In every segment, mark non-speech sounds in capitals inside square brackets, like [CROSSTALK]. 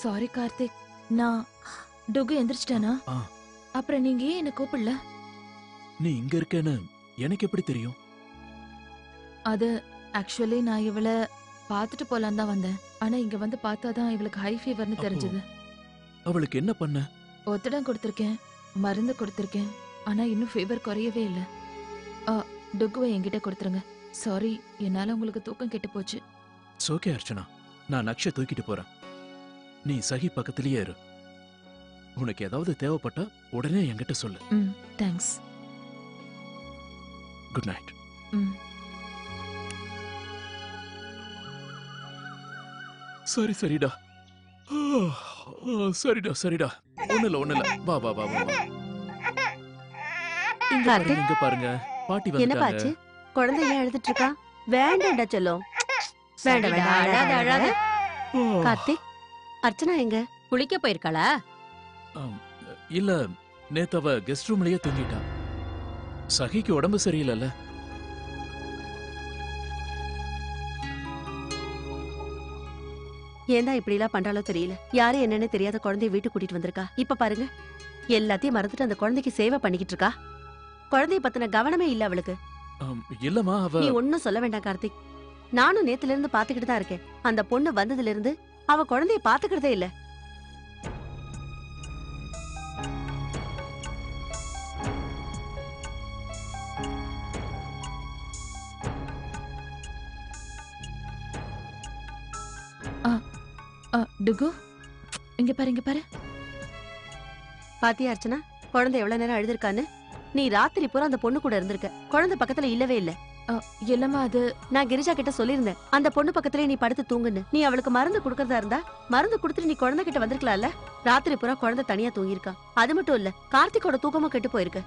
Sorry Karthik நான் டுகு எந்திரிச்சிட்டானா ஆ. அப்புறம் நீங்க ஏன் என்ன கூப்பிடல நீ இங்க இருக்கேன்னு எனக்கு எப்படி தெரியும் அது ஆக்சுவலி நான் இவளை பார்த்துட்டு போலான்னு தான் வந்தேன் ஆனா இங்க வந்து பார்த்தாதான் இவளுக்கு ஹை ஃபீவர்னு அப்போ- தெரிஞ்சது அவளுக்கு என்ன பண்ண ஒத்தடம் கொடுத்துருக்கேன் மருந்து கொடுத்துருக்கேன் ஆனா இன்னும் ஃபீவர் குறையவே இல்லை டுகுவை என்கிட்ட கொடுத்துருங்க சாரி என்னால உங்களுக்கு தூக்கம் கெட்டு போச்சு சோகே அர்ச்சனா நான் நக்ஷ தூக்கிட்டு போறேன் நீ சஹி பக்கத்திலேயே இரு. உனக்கு ஏதாவது தேவைப்பட்டா உடனே என்கிட்ட சொல்லு. ம் தேங்க்ஸ் குட் நைட் ம். சரி சரிடா. சரிடா சரிடா. ஒண்ணுல ஒண்ணுல வா வா வா வா. இங்க பாருங்க இங்க பாருங்க. பாட்டி என்ன வந்துட்டாங்க. பாச்சு குழந்தை ஏன் அழுதுட்டு இருக்கா? வேண்டாம்டா செல்லம். வேண்டாம் வேண்டாம். அழாத, அழாத. கார்த்திக்? அர்ச்சனா எங்க? குளிக்க போயிருக்காளா? இல்ல நேத்து அவ கெஸ்ட் ரூம்லயே தூங்கிட்டா. சஹிக்கு உடம்பு சரியில்லைல்ல. ஏன்டா இப்படி எல்லாம் பண்றாலோ தெரியல. யாரு என்னன்னு தெரியாத குழந்தைய வீட்டுக்கு கூட்டிட்டு வந்திருக்கா? இப்ப பாருங்க. எல்லாத்தையும் மறந்துட்டு அந்த குழந்தைக்கு சேவை பண்ணிக்கிட்டு இருக்கா. குழந்தைய பத்தின கவனமே இல்ல அவளுக்கு. ஆம், இல்லம்மா அவ நீ ஒன்னும் சொல்ல வேண்டாம் கார்த்திக். நானும் நேத்துல இருந்து பாத்துக்கிட்டு தான் இருக்கேன். அந்த பொண்ணு வந்ததுல இருந்து அவ குழந்தைய பாத்துக்கிறதே இல்ல. டுகு. இங்க பாரு இங்க பாரு. பாத்தியா அர்ச்சனா? குழந்தை எவ்வளவு நேரம் அழுதுருக்கான்னு? நீ ராத்திரி பூரா அந்த பொண்ணு கூட இருந்திருக்க. குழந்தை பக்கத்துல இல்லவே இல்ல. இல்லம்மா அது நான் கிரிஜா கிட்ட சொல்லியிருந்தேன். அந்த பொண்ணு பக்கத்துலயே நீ படுத்து தூங்குன்னு. நீ அவளுக்கு மருந்து கொடுக்கறதா இருந்தா மருந்து கொடுத்துட்டு நீ குழந்தை கிட்ட வந்திருக்கலாம்ல? ராத்திரி பூரா குழந்தை தனியா தூங்கியிருக்கா. அது மட்டும் இல்ல கார்த்திகோட தூக்கமும் கெட்டு போயிருக்கு.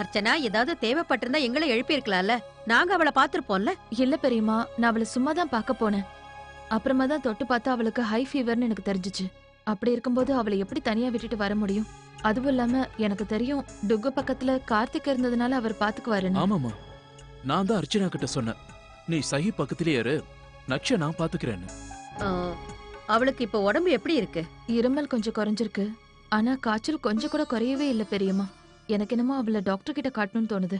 அர்ச்சனா ஏதாவது தேவைப்பட்டிருந்தா எங்களை எழுப்பியிருக்கலாம்ல? நாங்க அவளை பாத்திருப்போம்ல இல்ல பெரியம்மா நான் அவளை சும்மா தான் பார்க்க போனேன். அப்புறமா தான் தொட்டு பார்த்தா அவளுக்கு ஹை ஃபீவர்னு எனக்கு தெரிஞ்சுச்சு. அப்படி இருக்கும்போது அவளை எப்படி தனியா விட்டுட்டு வர முடியும்? அதுவும் இல்லாம எனக்கு தெரியும் டுகு பக்கத்துல கார்த்திக் இருந்ததுனால அவர் பாத்துக்குவாருன்னு ஆமாமா நான் தான் அர்ச்சனா கிட்ட சொன்னேன். நீ சஹி பக்கத்திலேயே இரு. நக்ஷ நான் பாத்துக்கிறேன்னு. அவளுக்கு இப்ப உடம்பு எப்படி இருக்கு? இருமல் கொஞ்சம் குறைஞ்சிருக்கு. ஆனா காய்ச்சல் கொஞ்சம் கூட குறையவே இல்ல பெரியம்மா. எனக்கு என்னமோ அவளை டாக்டர் கிட்ட காட்டணும்னு தோணுது.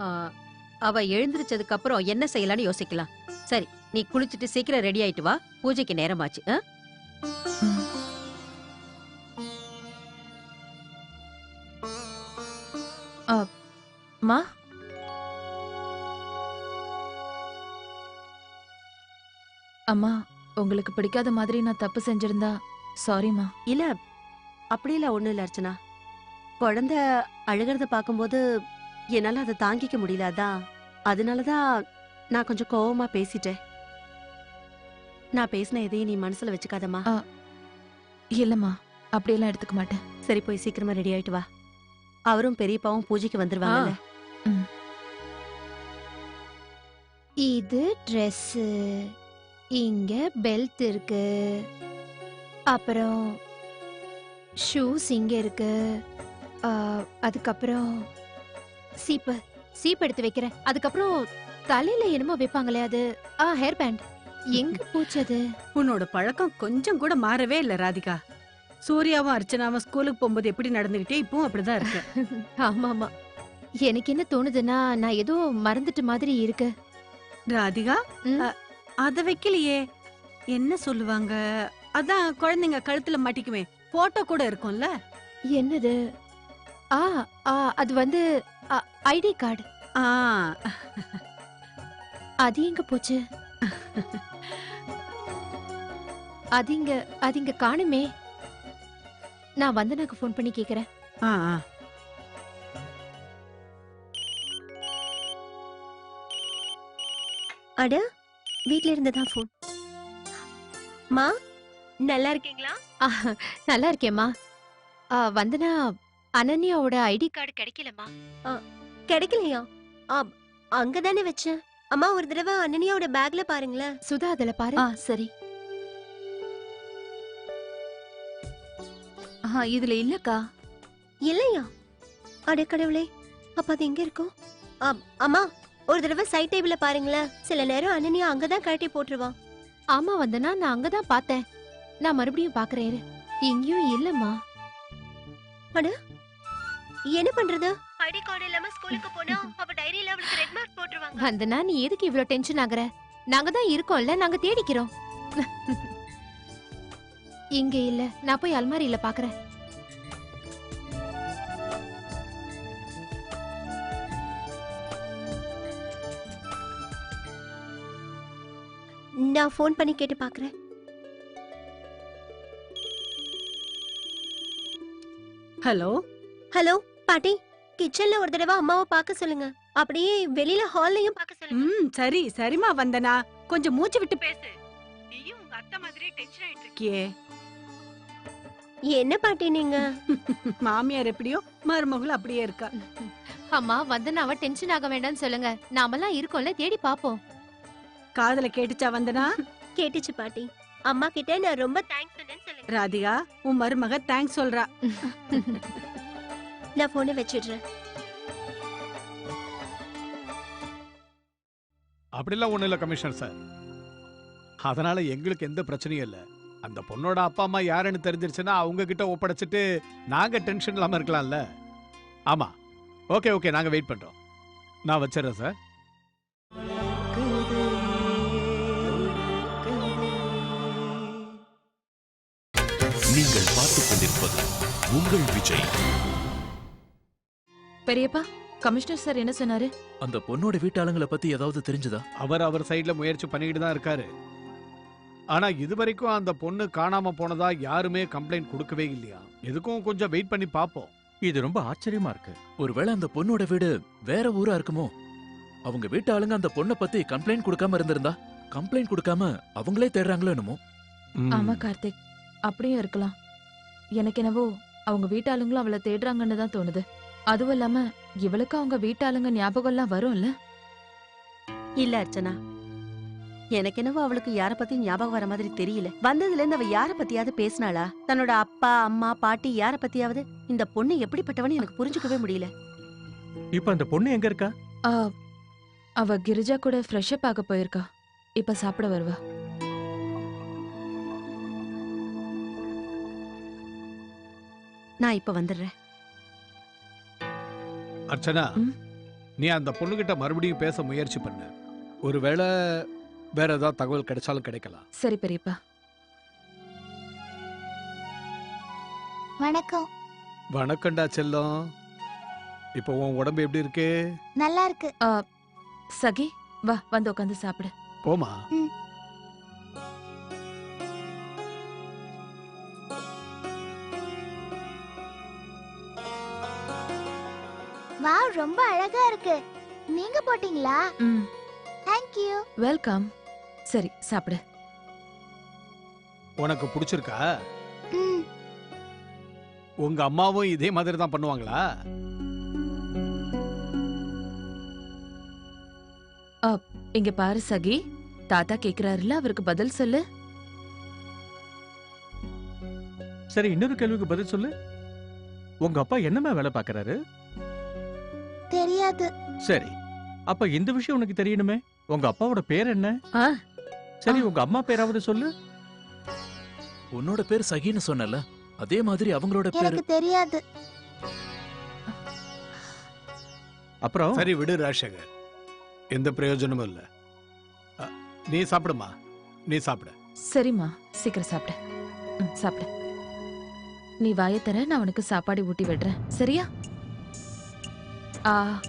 ஆ, அவ எழுந்திருச்சதுக்கு அப்புறம் என்ன செய்யலாம்னு யோசிக்கலாம். சரி நீ குளிச்சிட்டு சீக்கிரம் ரெடி ஆயிட்டு வா. பூஜைக்கு நேரமாச்சு ஆ? ம். அம்மா உங்களுக்கு பிடிக்காத மாதிரி நான் தப்பு செஞ்சிருந்தா சாரிம்மா இல்ல அப்படியெல்லாம் ஒண்ணும் இல்ல அர்ச்சனா. குழந்தை அழுகிறத பாக்கும்போது என்னால அதை தாங்கிக்க முடியல அதான். அதனாலதான் நான் கொஞ்சம் கோவமா பேசிட்டேன். நான் பேசின எதையும் நீ மனசுல வச்சுக்காதம்மா. இல்லம்மா அப்படியெல்லாம் எடுத்துக்க மாட்டேன். சரி போய் சீக்கிரமா ரெடி ஆயிட்டு வா. அவரும் பெரியப்பாவும் பூஜைக்கு வந்துருவாங்கல்ல. இது ட்ரெஸ்ஸு இங்க பெல்ட் இருக்கு. அப்புறம் ஷூஸ் இங்க இருக்கு. அதுக்கப்புறம் சீப்பு சீப் எடுத்து வைக்கிறேன். அதுக்கப்புறம் தலையில என்னமோ வைப்பாங்களே அது. ஆ ஹேர் பேண்ட் எங்க [LAUGHS] போச்சு அது? உன்னோட பழக்கம் கொஞ்சம் கூட மாறவே இல்ல ராதிகா. சூர்யாவும் அர்ச்சனாவும் ஸ்கூலுக்கு போகும்போது எப்படி நடந்துகிட்டே இப்பவும் அப்படிதான் இருக்கு. [LAUGHS] ஆமா ஆமா எனக்கு என்ன தோணுதுன்னா நான் ஏதோ மறந்துட்ட மாதிரி இருக்கு. ராதிகா அத வைக்கலையே. என்ன சொல்லுவாங்க? அதான் குழந்தைங்க கழுத்துல மாட்டிக்குமே போட்டோ கூட இருக்கும்ல. என்னது? ஆ ஆ அது வந்து ஐடி கார்டு. ஆ. அது எங்க போச்சு? அது இங்க அது இங்க காணுமே. நான் வந்தனாக்கு ஃபோன் பண்ணி கேக்குறேன். ஆ ஆ. அட வீட்ல இருந்து தான் ஃபோன் மா நல்லா இருக்கீங்களா? ஆஹ், நல்லா இருக்கேம்மா. ஆ, வந்தனா அனன்யாவோட ஐடி கார்டு கிடைக்கலம்மா. கிடைக்கலையா? ஆ, அங்கதானே வச்சேன். அம்மா ஒரு தடவை அனன்யாவோட பேக்ல பாருங்களேன். சுதா அதுல பாரு. ஆ சரி. ஆ இதுல இல்லக்கா. இல்லையா? அட கடவுளே அப்ப அது எங்க இருக்கும்? ஆ, அம்மா ஒரு தடவை சைட் டேபிள்ல பாருங்களேன். சில நேரம் அனன்யா அங்கதான் கழட்டி போட்டுருவான். ஆமா வந்தனா நான் அங்கதான் பார்த்தேன். நான் மறுபடியும் பாக்குறேன் இரு. இங்கேயும் இல்லம்மா. என்ன பண்றது? ஐடி கார்டு இல்லாம ஸ்கூலுக்கு போனா அவ டைரியில அவளுக்கு ரெட் மார்க் போட்டுருவாங்க. வந்தனா நீ எதுக்கு இவ்ளோ டென்ஷன் ஆகுற? நாங்க தான் இருக்கோம்ல நாங்க தேடிக்கிறோம். இங்க இல்ல நான் போய் அல்மாரியில பாக்குறேன். நான் ஃபோன் பண்ணி கேட்டு பாக்குறேன். ஹலோ? ஹலோ பாட்டி கிச்சன்ல ஒரு தடவை அம்மாவை பார்க்க சொல்லுங்க. அப்படியே வெளியில ஹால்லையும் பார்க்க சொல்லுங்க. ம் சரி சரிம்மா வந்தனா. கொஞ்சம் மூச்சு விட்டு பேசு. நீயும் உங்க அத்தை மாதிரி டென்ஷன் ஆயிட்டு இருக்கியே. என்ன பாட்டி நீங்க? [LAUGHS] மாமியார் எப்படியோ மருமகள் அப்படியே இருக்கா. அம்மா வந்தனாவ டென்ஷன் ஆக வேண்டாம்னு சொல்லுங்க. நாமெல்லாம் இருக்கோம்ல தேடி பாப்போம் காதுல கேட்டுச்சா வந்தனா? கேட்டுச்சு பாட்டி. அம்மா கிட்ட நான் ரொம்ப தேங்க்ஸ் சொன்னேன்னு சொல்லுங்க. ராதிகா உன் மருமக தேங்க்ஸ் சொல்றா. நான் போனை வச்சிடுறேன். அப்படிலாம் ஒண்ணும் இல்ல கமிஷனர் சார் அதனால எங்களுக்கு எந்த பிரச்சனையும் இல்ல. அந்த பொண்ணோட அப்பா அம்மா யாருன்னு தெரிஞ்சிருச்சுன்னா அவங்க கிட்ட ஒப்படைச்சிட்டு நாங்க டென்ஷன் இல்லாம இருக்கலாம்ல. ஆமா. ஓகே ஓகே நாங்க வெயிட் பண்றோம். நான் வச்சிடுறேன் சார் உங்கள் விஜய். பெரியப்பா கமிஷனர் சார் என்ன சொன்னாரு? அந்த பொண்ணோட வீட்டாளுங்களை பத்தி ஏதாவது தெரிஞ்சதா? அவர் அவர் சைடுல முயற்சி பண்ணிக்கிட்டு தான் இருக்காரு. ஆனா இது வரைக்கும் அந்த பொண்ணு காணாம போனதா யாருமே கம்ப்ளைண்ட் கொடுக்கவே இல்லையா? எதுக்கும் கொஞ்சம் வெயிட் பண்ணி பார்ப்போம் இது ரொம்ப ஆச்சரியமா இருக்கு. ஒருவேளை அந்த பொண்ணோட வீடு வேற ஊரா இருக்குமோ? அவங்க வீட்டு ஆளுங்க அந்த பொண்ணை பத்தி கம்ப்ளைண்ட் கொடுக்காம இருந்திருந்தா கம்ப்ளைண்ட் கொடுக்காம அவங்களே தேடுறாங்களோ என்னமோ. ஆமா கார்த்திக். அப்படியும் இருக்கலாம். எனக்கு என்னவோ அவங்க வீட்டாளுங்களும் அவளை தேடுறாங்கன்னு தான் தோணுது. அதுவும் இல்லாம இவளுக்கு அவங்க வீட்டாளுங்க ஞாபகம் எல்லாம் வரும்ல? இல்ல அர்ச்சனா. எனக்கு என்னவோ அவளுக்கு யார பத்தி ஞாபகம் வர மாதிரி தெரியல. வந்ததுல இருந்து அவ யார பத்தியாவது பேசினாளா? தன்னோட அப்பா அம்மா பாட்டி யார பத்தியாவது இந்த பொண்ணு எப்படிப்பட்டவன்னு எனக்கு புரிஞ்சுக்கவே முடியல. இப்ப அந்த பொண்ணு எங்க இருக்கா? ஆ, அவ கிரிஜா கூட ஃப்ரெஷ் அப் ஆக போயிருக்கா. இப்ப சாப்பிட வருவா. நான் இப்ப வந்துடுறேன். அர்ச்சனா ம். நீ அந்த பொண்ணுகிட்ட மறுபடியும் பேச முயற்சி பண்ணு. ஒருவேளை வேற ஏதாவது தகவல் கிடைச்சாலும் கிடைக்கலாம். சரி பெரியப்பா. வணக்கம். வணக்கம்டா செல்லம். இப்போ உன் உடம்பு எப்படி இருக்கு? நல்லா இருக்கு. சகி வா வந்து உட்காந்து சாப்பிடு. போமா ரொம்ப அழகா இருக்கு. நீங்க போட்டீங்களா? ம். தேங்க் யூ வெல்கம் சரி சாப்பிடு. உனக்கு பிடிச்சிருக்கா? ம். உங்க அம்மாவும் இதே மாதிரி தான் பண்ணுவாங்களா? இங்க பாரு சகி. தாத்தா கேக்குறாருல அவருக்கு பதில் சொல்லு. சரி இன்னொரு கேள்விக்கு பதில் சொல்லு. உங்க அப்பா என்னமா வேலை பார்க்கறாரு? தெரியாது சரி. அப்ப இந்த விஷயம் உனக்கு தெரியணுமே? உங்க அப்பாவோட பேர் என்ன? ஆ. சரி. உங்க அம்மா பேராவது சொல்லு. உன்னோட பேர் சகின்னு சொன்னல அதே மாதிரி அவங்களோட பேரு? எனக்கு தெரியாது. அப்புறம்? சரி விடு ராஜசேகர். எந்த பிரயோஜனமும் இல்ல. அ, நீ சாப்பிடுமா? நீ சாப்பிடு. சரிம்மா சீக்கிரம் சாப்பிடு. ம், சாப்பிடு. நீ வாயை தர நான் உனக்கு சாப்பாடு ஊட்டி விடுறேன். சரியா? ஆ.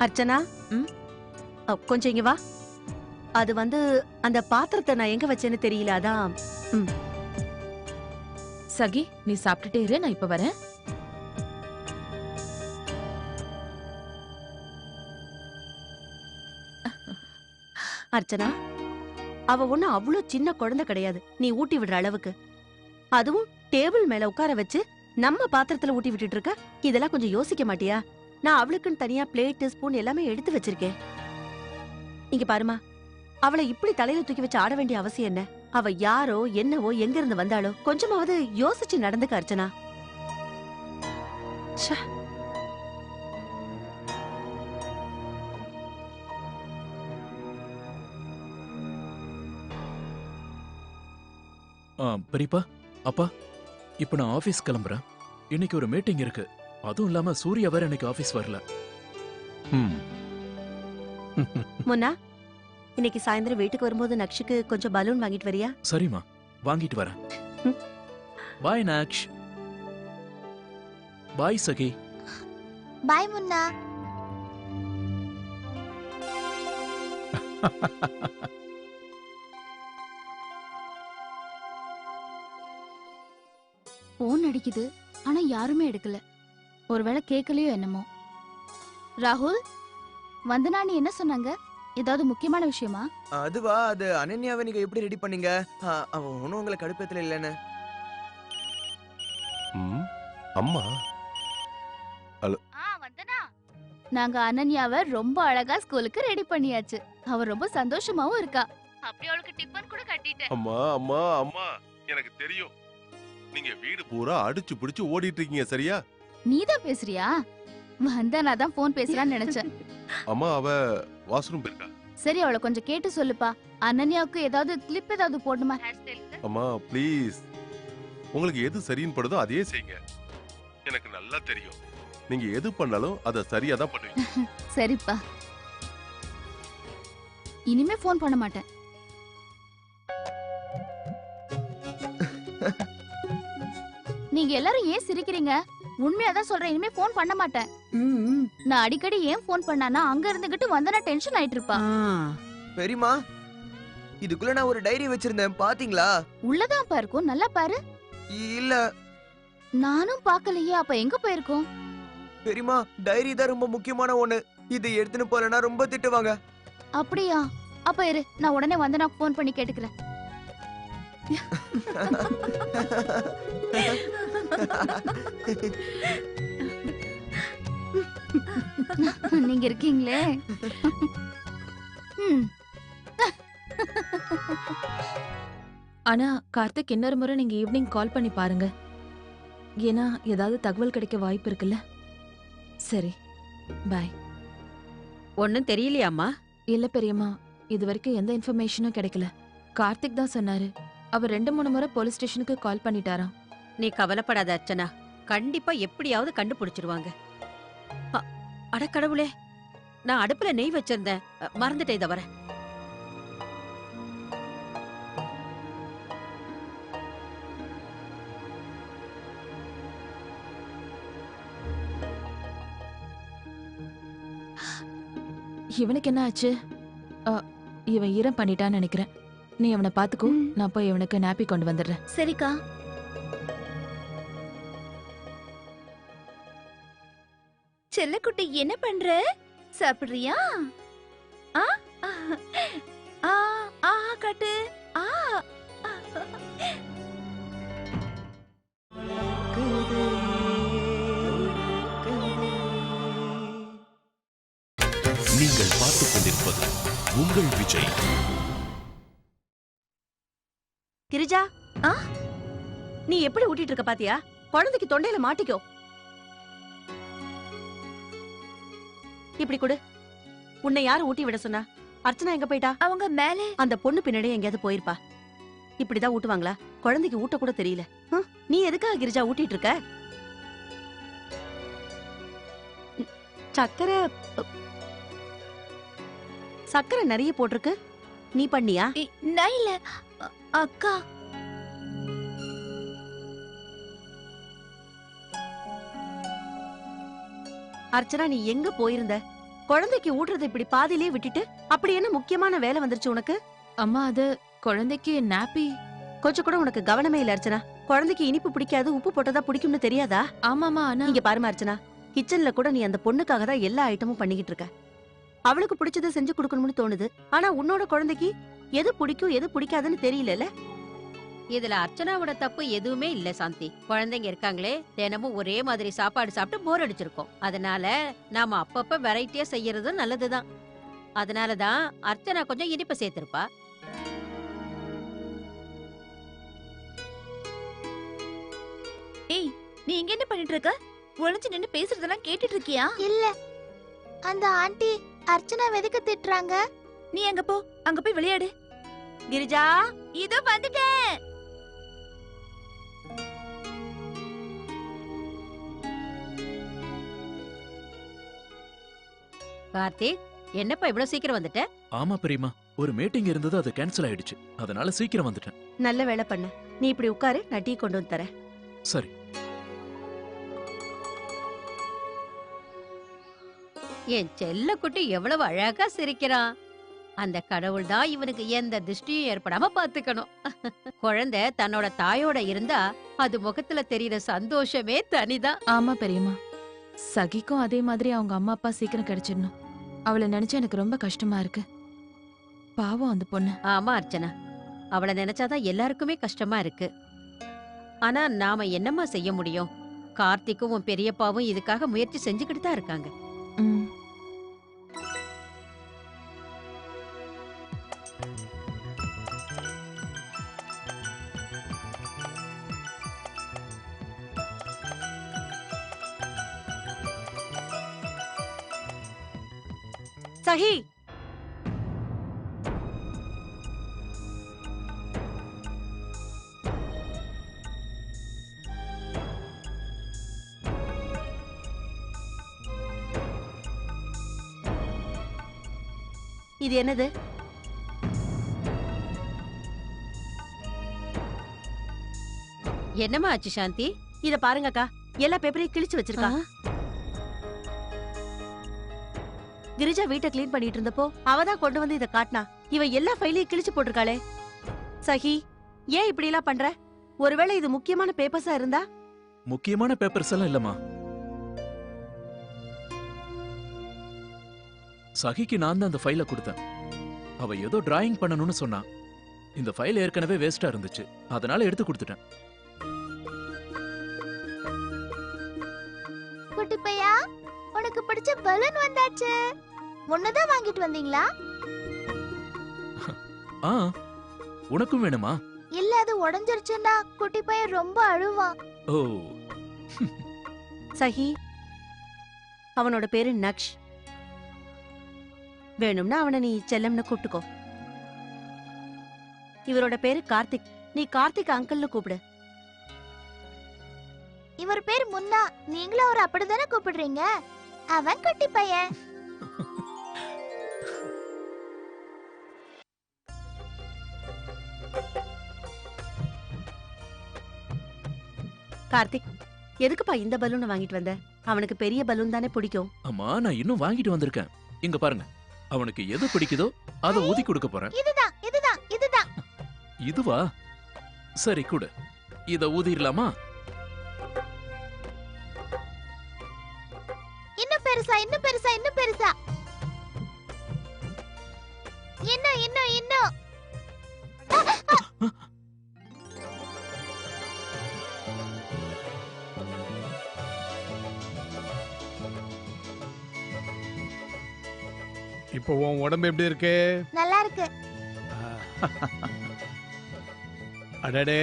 அர்ச்சனா ம்? கொஞ்சம் இங்க வா. அது வந்து அந்த பாத்திரத்தை நான் எங்க வச்சேன்னு தெரியல அதான் சகி நீ சாப்பிட்டுட்டே இரு நான் இப்ப வரேன். அர்ச்சனா அவ ஒண்ணு அவ்வளோ சின்ன குழந்தை கிடையாது. நீ ஊட்டி விடுற அளவுக்கு. அதுவும் டேபிள் மேல உட்கார வச்சு நம்ம பாத்திரத்துல ஊட்டி விட்டுட்டு இருக்க? இதெல்லாம் கொஞ்சம் யோசிக்க மாட்டியா? நான் அவளுக்குன்னு தனியா பிளேட் ஸ்பூன் எல்லாமே எடுத்து வச்சிருக்கேன். இங்க பாருமா அவளை இப்படி தலையில தூக்கி வச்சு ஆட வேண்டிய அவசியம் என்ன? அவ யாரோ என்னவோ எங்க இருந்து வந்தாலோ கொஞ்சமாவது யோசிச்சு நடந்துக்க அர்ச்சனா. பெரியப்பா அப்பா இப்போ நான் ஆபீஸ் கிளம்புறேன். இன்னைக்கு ஒரு மீட்டிங் இருக்கு. அதுவும் இல்லாம சூர்யா வேற இன்னைக்கு ஆபீஸ் வரல. ம் முன்னா இன்னைக்கு சாயந்தரம் வீட்டுக்கு வரும்போது நக்ஷுக்கு கொஞ்சம் பலூன் வாங்கிட்டு வரியா? சரிம்மா வாங்கிட்டு வரேன். பாய் நாக்ஷ். பாய் சகி. பாய் முன்னா. [LAUGHS] போன் அடிக்குது. ஆனா யாருமே எடுக்கல. ஒருவேளை கேட்கலையோ என்னமோ. ராகுல் வந்தனா நீ என்ன சொன்னாங்க? ஏதாவது முக்கியமான விஷயமா? அதுவா அது அனன்யாவை நீங்க எப்படி ரெடி பண்ணீங்க? ஆ, அவன் ஒன்றும் உங்களை கடுப்பத்துல இல்லைன்னு. அம்மா. நாங்க அனன்யாவை ரொம்ப அழகா ஸ்கூலுக்கு ரெடி பண்ணியாச்சு. அவ ரொம்ப சந்தோஷமாவும் இருக்கா. அப்படி அவளுக்கு டிஃபன் கூட கட்டிட்டேன். அம்மா அம்மா அம்மா. எனக்கு தெரியும். நீங்க வீடு பூரா அடிச்சு பிடிச்சு ஓடிட்டு இருக்கீங்க சரியா? நீதான் பேசுறியா? வந்தனா தான் போன் பேசுறான்னு நினைச்சேன். அம்மா அவ வாஷ்ரூம் போயிருக்கா. சரி அவளை கொஞ்சம் கேட்டு சொல்லுப்பா. அனன்யாவுக்கு ஏதாவது கிளிப் ஏதாவது போடணுமா? அம்மா ப்ளீஸ் உங்களுக்கு எது சரின்னு படுதோ அதையே செய்யுங்க. எனக்கு நல்லா தெரியும். நீங்க எது பண்ணாலும் அதை சரியா தான் பண்ணுவீங்க. [LAUGHS] சரிப்பா. இனிமே ஃபோன் பண்ண மாட்டேன். நீங்க எல்லாரும் ஏன் சிரிக்கிறீங்க? உண்மையா தான் சொல்றேன். இனிமே ஃபோன் பண்ண மாட்டேன். நான் அடிக்கடி ஏன் ஃபோன் பண்ணானா அங்க இருந்துகிட்டு வந்தனா டென்ஷன் ஆயிட்டு இருப்பா பெரியமா இதுக்குள்ள நான் ஒரு டைரி வச்சிருந்தேன். பாத்தீங்களா? உள்ளதான் இருக்கும். நல்லா பாரு. இல்ல. நானும் பார்க்கலையே அப்ப எங்க போயிருக்கோம்? பெரியமா டைரி தான் ரொம்ப முக்கியமான ஒண்ணு. இது எடுத்துன்னு போலனா ரொம்ப திட்டுவாங்க. அப்படியா? அப்ப இரு. நான் உடனே வந்தனா ஃபோன் பண்ணி கேட்டுக்கிறேன். [LAUGHS] நீங்க இருக்கீங்களே. ஆனா கார்த்திக் இன்னொரு முறை நீங்க ஈவினிங் கால் பண்ணி பாருங்க. ஏன்னா ஏதாவது தகவல் கிடைக்க வாய்ப்பு இருக்குல்ல. சரி பாய் ஒன்னும் தெரியலையாம்மா? இல்ல பெரியம்மா இது வரைக்கும் எந்த இன்ஃபர்மேஷனும் கிடைக்கல. கார்த்திக் தான் சொன்னாரு. அவர் ரெண்டு மூணு முறை போலீஸ் ஸ்டேஷனுக்கு கால் பண்ணிட்டாராம். நீ கவலைப்படாத அர்ச்சனா. கண்டிப்பா எப்படியாவது கண்டுபிடிச்சிருவாங்க. அட கடவுளே நான் அடுப்புல நெய் வச்சிருந்தேன். மறந்துட்டேன் இத வர இவனுக்கு என்ன ஆச்சு? இவன் ஈரம் பண்ணிட்டான்னு நினைக்கிறேன். நீ அவனை பாத்துக்கோ. நான் போய் இவனுக்கு நாப்பி கொண்டு வந்துடுறேன். சரிக்கா. செல்லக்குட்டி என்ன பண்ற? சாப்பிடுறியா? ஆ ஆ ஆ காட்டு. ஆ நீங்கள் பார்த்துக் கொண்டிருப்பது உங்கள் விஜய். கிரிஜா ஆ? நீ எப்படி ஊட்டிட்டு இருக்க பாத்தியா? குழந்தைக்கு தொண்டையில மாட்டிக்கோ. இப்படி கொடு. உன்னை யாரு ஊட்டி விட சொன்னா? அர்ச்சனா எங்க போயிட்டா? அவங்க மேலே. அந்த பொண்ணு பின்னாடியே எங்கேயாவது போயிருப்பா. இப்படிதான் ஊட்டுவாங்களா? குழந்தைக்கு ஊட்ட கூட தெரியல. நீ எதுக்காக கிரிஜா ஊட்டிட்டு இருக்க? சக்கரை சக்கரை நிறைய போட்டிருக்கு. நீ பண்ணியா? நான் இல்ல. அக்கா. அர்ச்சனா நீ எங்க போயிருந்த? குழந்தைக்கு ஊட்டுறதை இப்படி பாதியிலே விட்டுட்டு அப்படி என்ன முக்கியமான வேலை வந்துருச்சு உனக்கு? அம்மா அது குழந்தைக்கு நாப்பி. கொஞ்சம் கூட உனக்கு கவனமே இல்ல அர்ச்சனா. குழந்தைக்கு இனிப்பு பிடிக்காது உப்பு போட்டதா பிடிக்கும்னு தெரியாதா? ஆமாமா ஆனா இங்க பாருமா அர்ச்சனா. கிச்சன்ல கூட நீ அந்த பொண்ணுக்காக தான் எல்லா ஐட்டமும் பண்ணிக்கிட்டு இருக்க. அவளுக்கு பிடிச்சதை செஞ்சு கொடுக்கணும்னு தோணுது. ஆனா உன்னோட குழந்தைக்கு எது பிடிக்கும் எது பிடிக்காதுன்னு தெரியலல இதுல அர்ச்சனாவோட தப்பு எதுவுமே இல்ல சாந்தி. குழந்தைங்க இருக்காங்களே தினமும் ஒரே மாதிரி சாப்பாடு சாப்பிட்டு போர் அடிச்சிருக்கோம். அதனால நாம அப்பப்ப வெரைட்டியா செய்யறது நல்லதுதான். அதனாலதான் அர்ச்சனா கொஞ்சம் இனிப்பு சேர்த்திருப்பா. ஏய் நீ இங்க என்ன பண்ணிட்டு இருக்க ஒளிஞ்சு நின்னு பேசுறதெல்லாம் கேட்டுட்டு இருக்கியா இல்ல. அந்த ஆண்டி அர்ச்சனா வெதுக்க திட்டுறாங்க. நீ அங்க போ அங்க போய் விளையாடு. கிரிஜா இதோ வந்துட்டேன். கார்த்திக் என்னப்பா இவ்வளவு சீக்கிரம் வந்துட்ட? ஆமா பெரியம்மா ஒரு மீட்டிங் இருந்தது அது கேன்சல் ஆயிடுச்சு. அதனால சீக்கிரம் வந்துட்டேன். நல்ல வேலை பண்ண. நீ இப்படி உட்காரு நான் டீ கொண்டு வந்து தரேன். சரி. என் செல்ல குட்டி எவ்வளவு அழகா சிரிக்கிறான். அந்த கடவுள் தான் இவனுக்கு எந்த திருஷ்டியும் ஏற்படாம பாத்துக்கணும். [LAUGHS] குழந்தை தன்னோட தாயோட இருந்தா அது முகத்துல தெரியற சந்தோஷமே தனிதான். ஆமா பெரியம்மா சகிக்கும் அதே மாதிரி அவங்க அம்மா அப்பா சீக்கிரம் கிடைச்சிடணும். அவளை நினைச்சா எனக்கு ரொம்ப கஷ்டமா இருக்கு. பாவம் அந்த பொண்ணு. ஆமா அர்ச்சனா. அவளை நினைச்சாதான் எல்லாருக்குமே கஷ்டமா இருக்கு. ஆனா நாம என்னம்மா செய்ய முடியும்? கார்த்திக்கும் உன் பெரியப்பாவும் இதுக்காக முயற்சி செஞ்சுக்கிட்டு தான் இருக்காங்க. ம். சஹி இது என்னது? என்னம்மா ஆச்சு சாந்தி? இத பாருங்கக்கா. எல்லா பேப்பரையும் கிழிச்சு வச்சிருக்கா. கிரிஜா வீட்டை க்ளீன் பண்ணிட்டு இருந்தப்போ அவ தான் கொண்டு வந்து இத காட்டினா. இவ எல்லா ஃபைலையும் கிழிச்சு போட்டிருக்காளே. சஹி ஏன் இப்படி எல்லாம் பண்ற? ஒருவேளை இது முக்கியமான பேப்பர்ஸா இருந்தா? முக்கியமான பேப்பர்ஸ் எல்லாம் இல்லம்மா. சகிக்கு நான் தான் அந்த ஃபைலை கொடுத்தேன். அவ ஏதோ டிராயிங் பண்ணணும்னு சொன்னா. இந்த ஃபைல் ஏற்கனவே வேஸ்டா இருந்துச்சு. அதனால எடுத்து கொடுத்துட்டேன். குட்டி பையா? உனக்கு பிடிச்ச பலூன் வந்தாச்சு. முன்னதான் வாங்கிட்டு வந்தீங்களா? ஆ உனக்கும் வேணுமா? இல்ல அது உடைஞ்சிருச்சுன்னா குட்டி பையன் ரொம்ப அழுவான். ஓ. சஹி அவனோட பேரு நக்ஷ். வேணும்னா அவனை நீ செல்லம்னு கூப்பிட்டுக்கோ. இவரோட பேரு கார்த்திக். நீ கார்த்திக் அங்கிள்னு கூப்பிடு. இவர் பேர் முன்னா. நீங்களும் அவர் அப்படிதானே கூப்பிடுறீங்க? அவன் குட்டி பையன். கார்த்திக் எதுக்குப்பா இந்த பலூனை வாங்கிட்டு வந்த? அவனுக்கு பெரிய பலூன் தானே பிடிக்கும். அம்மா நான் இன்னும் வாங்கிட்டு வந்திருக்கேன். இங்க பாருங்க அவனுக்கு எது பிடிக்குதோ அதை ஊதி கொடுக்க போறேன். இதுதான் இதுதான் இதுதான். இதுவா? சரி கொடு. இத ஊதிரலாமா? இப்போ உன் உடம்பு எப்படி இருக்கு? நல்லா இருக்கு. [LAUGHS] அடடே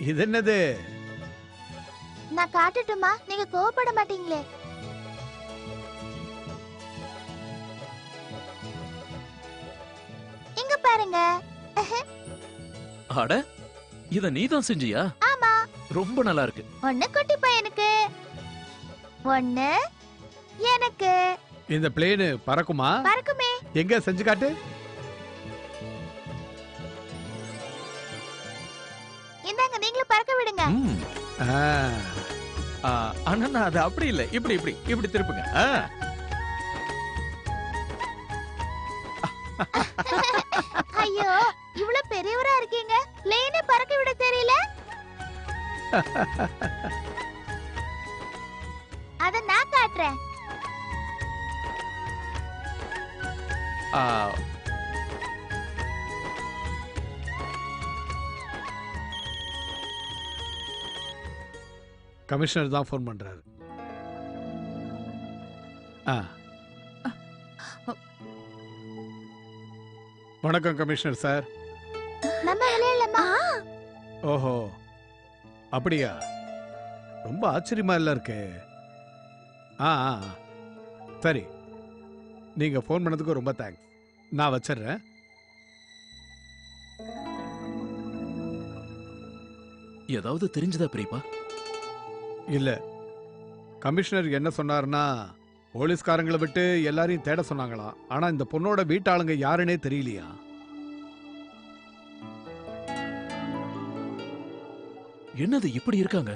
இது என்னது? நான் காட்டட்டுமா நீங்க கோவப்பட மாட்டீங்களே. இங்க பாருங்க. அட இத நீதான் செஞ்சியா? ஆமா. ரொம்ப நல்லா இருக்கு. ஒண்ணு குட்டி பையனுக்கு ஒண்ணு எனக்கு. இந்த பிளேனு பறக்குமா? பறக்குமே. எங்க செஞ்சு காட்டு? இந்தாங்க நீங்களும் பறக்க விடுங்க. நான் அது அப்படி இல்ல. இப்படி இப்படி இப்படி திருப்புங்க. ஐயோ இவ்வளவு பெரியவரா இருக்கீங்க. பிளேனை பறக்க விட தெரியல. [LAUGHS] அத நான் காட்டுறேன். கமிஷனர் தான் ஃபோன் பண்றாரு. ஆ. வணக்கம் கமிஷனர் சார். ஓஹோ. அப்படியா? ரொம்ப ஆச்சரியமா இல்ல இருக்கு. ஆ. சரி. நீங்க ஃபோன் பண்ணதுக்கு ரொம்ப தேங்க்ஸ் நான் வச்சிடுறேன். ஏதாவது தெரிஞ்சதா பெரியப்பா இல்ல. கமிஷனர் என்ன சொன்னாருன்னா போலீஸ்காரங்களை விட்டு எல்லாரையும் தேட சொன்னாங்களாம். ஆனா இந்த பொண்ணோட வீட்டாளுங்க யாருன்னே தெரியலையா? என்னது இப்படி இருக்காங்க?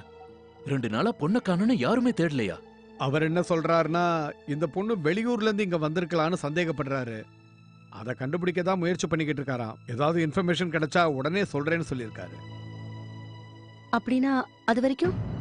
ரெண்டு நாளா பொண்ணை காணும்னு யாருமே தேடலையா? அவர் என்ன சொல்றாருன்னா இந்த பொண்ணு வெளியூர்ல இருந்து இங்க வந்திருக்கலாம்னு சந்தேகப்படுறாரு. அதை கண்டுபிடிக்க தான் முயற்சி பண்ணிக்கிட்டு இருக்காராம். ஏதாவது இன்ஃபர்மேஷன் கிடைச்சா உடனே சொல்றேன்னு சொல்லியிருக்காரு. அப்படின்னா அது வரைக்கும்?